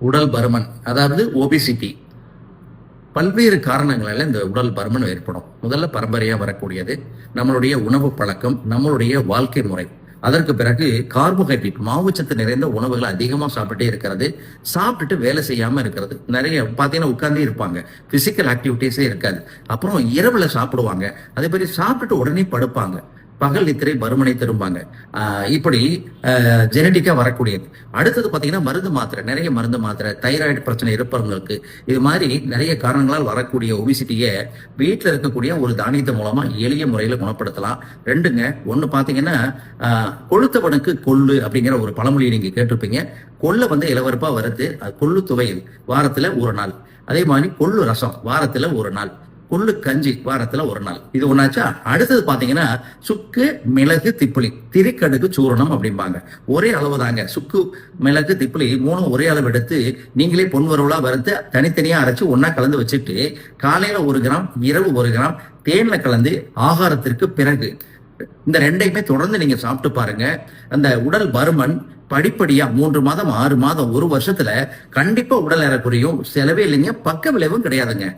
உடல் பருமன் அதாவது ஒபிசிட்டி பல்வேறு காரணங்களால இந்த உடல் பருமன் ஏற்படும். முதல்ல பரம்பரையா வரக்கூடியது நம்மளுடைய உணவு பழக்கம் நம்மளுடைய வாழ்க்கை முறை. அதற்கு பிறகு கார்போஹைட்ரேட் மாவுச்சத்து நிறைந்த உணவுகளை அதிகமாக சாப்பிட்டே இருக்கிறது. சாப்பிட்டுட்டு வேலை செய்யாம இருக்கிறது. நிறைய பார்த்தீங்கன்னா உட்கார்ந்தே இருப்பாங்க. பிசிக்கல் ஆக்டிவிட்டிஸே இருக்காது. அப்புறம் இரவுல சாப்பிடுவாங்க. அதே மாதிரி சாப்பிட்டுட்டு உடனே படுப்பாங்க. பகல் நித்திரை பருமனை திரும்பாங்க. இப்படி ஜெனட்டிக்கா வரக்கூடியது. அடுத்தது பாத்தீங்கன்னா மருந்து மாத்திரை நிறைய மருந்து மாத்திரை தைராய்டு பிரச்சனை இருப்பவங்களுக்கு இது மாதிரி நிறைய காரணங்களால் வரக்கூடிய ஒபிசிட்டியை வீட்டில் இருக்கக்கூடிய ஒரு தானியத்தை மூலமா எளிய முறையில குணப்படுத்தலாம். ரெண்டுங்க ஒன்று பாத்தீங்கன்னா கொளுத்தவனுக்கு கொழுத்தவனுக்கு கொள்ளு அப்படிங்கிற ஒரு பழமொழியை நீங்க கேட்டிருப்பீங்க. கொள்ளை வந்து இளவரப்பா வருது அது கொள்ளு துவையல் வாரத்துல ஒரு நாள். அதே மாதிரி கொள்ளு ரசம் வாரத்துல ஒரு நாள். கொள்ளு கஞ்சி வாரத்துல ஒரு நாள். இது ஒன்னாச்சா அடுத்தது பாத்தீங்கன்னா சுக்கு மிளகு திப்பிலி. திரிக்கடுகு சூரணம் அப்படிம்பாங்க. ஒரே அளவு தாங்க. சுக்கு மிளகு திப்பிலி மூணும் ஒரே அளவு எடுத்து நீங்களே பொன்வரவுலா வறுத்து தனித்தனியா அரைச்சு ஒன்னா கலந்து வச்சுட்டு காலையில ஒரு கிராம் இரவு ஒரு கிராம் தேன்ல கலந்து ஆகாரத்திற்கு பிறகு இந்த ரெண்டையுமே தொடர்ந்து நீங்க சாப்பிட்டு பாருங்க. அந்த உடல் பருமன் படிப்படியா மூன்று மாதம் ஆறு மாதம் ஒரு வருஷத்துல கண்டிப்பா உடல் எடை குறையும் செலவே இல்லைங்க. பக்க விளைவும் கிடையாதுங்க.